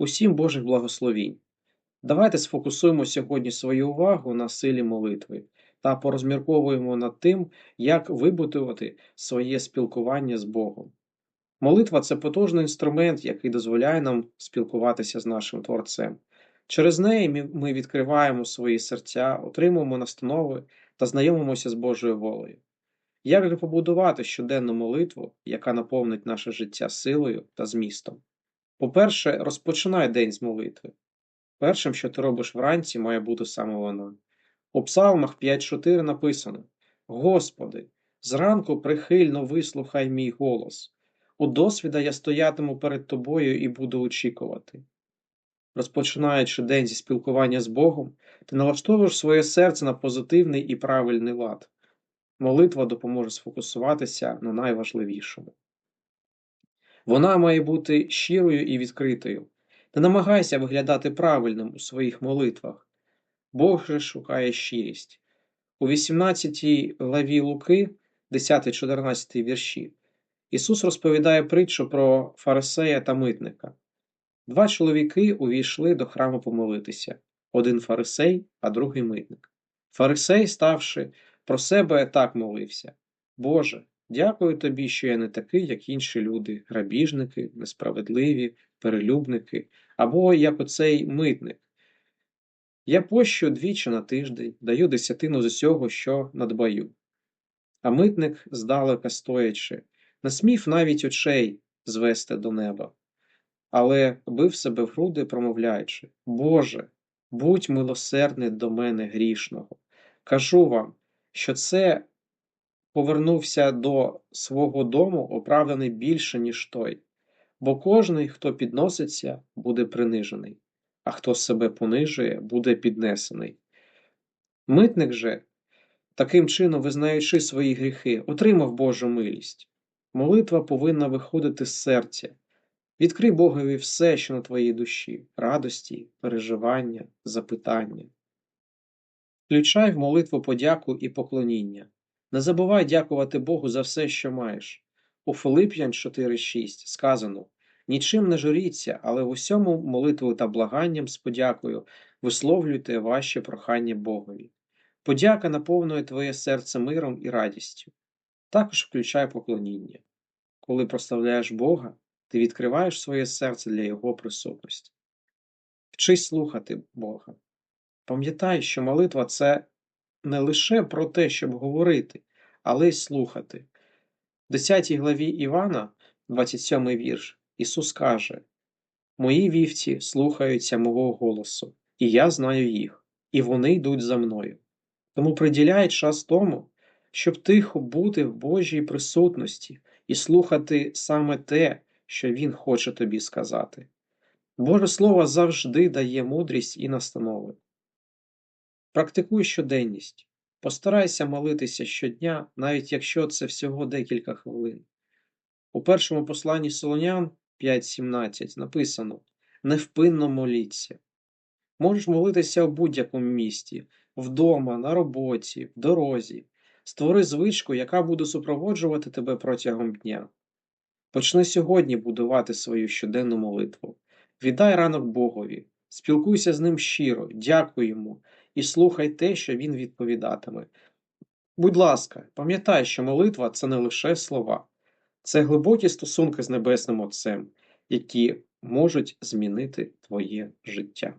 Усім Божих благословінь. Давайте сфокусуємо сьогодні свою увагу на силі молитви та порозмірковуємо над тим, як вибудувати своє спілкування з Богом. Молитва це потужний інструмент, який дозволяє нам спілкуватися з нашим Творцем. Через неї ми- відкриваємо свої серця, отримуємо настанови та знайомимося з Божою волею. Як же побудувати щоденну молитву, яка наповнить наше життя силою та змістом? По-перше, розпочинай день з молитви. Першим, що ти робиш вранці, має бути саме вона. У Псалмах 5.4 написано: Господи, зранку прихильно вислухай мій голос. У досвіда я стоятиму перед тобою і буду очікувати. Розпочинаючи день зі спілкування з Богом, ти налаштовуєш своє серце на позитивний і правильний лад. Молитва допоможе сфокусуватися на найважливішому. Вона має бути щирою і відкритою. Не намагайся виглядати правильним у своїх молитвах. Бог же шукає щирість. У 18 главі Луки, 10-14 вірші, Ісус розповідає притчу про фарисея та митника. Два чоловіки увійшли до храму помолитися один фарисей, а другий митник. Фарисей, ставши про себе, так молився: Боже, дякую тобі, що я не такий, як інші люди, грабіжники, несправедливі, перелюбники, або як оцей митник. Я пощу двічі на тиждень, даю десятину з усього, що надбаю. А митник, здалека стоячи, не смів навіть очей звести до неба, але бив себе в груди, промовляючи: Боже, будь милосердний до мене грішного. Кажу вам, що це повернувся до свого дому оправданий більше, ніж той, бо кожний, хто підноситься, буде принижений, а хто себе понижує, буде піднесений. Митник же, таким чином визнаючи свої гріхи, отримав Божу милість. Молитва повинна виходити з серця. Відкрий Богові все, що на твоїй душі, радості, переживання, запитання. Включай в молитву подяку і поклоніння. Не забувай дякувати Богу за все, що маєш. У Филип'ян 4.6 сказано Нічим не журіться, але в усьому молитвою та благанням з подякою висловлюйте ваші прохання Богові. Подяка наповнює твоє серце миром і радістю. Також включай поклоніння. Коли прославляєш Бога, ти відкриваєш своє серце для Його присутності. Вчись слухати Бога. Пам'ятай, що молитва це не лише про те, щоб говорити, але й слухати. В 10 главі Івана, 27 вірш, Ісус каже: Мої вівці слухаються мого голосу, і я знаю їх, і вони йдуть за мною. Тому приділяй час тому, щоб тихо бути в Божій присутності і слухати саме те, що Він хоче тобі сказати. Боже Слово завжди дає мудрість і настанови. Практикуй щоденність. Постарайся молитися щодня, навіть якщо це всього декілька хвилин. У першому посланні Солонян 5.17 написано Невпинно моліться. Можеш молитися в будь-якому місті, вдома, на роботі, в дорозі. Створи звичку, яка буде супроводжувати тебе протягом дня. Почни сьогодні будувати свою щоденну молитву. Віддай ранок Богові, спілкуйся з ним щиро, дякуй йому і слухай те, що він відповідатиме. Будь ласка, пам'ятай, що молитва це не лише слова, це глибокі стосунки з Небесним Отцем, які можуть змінити твоє життя.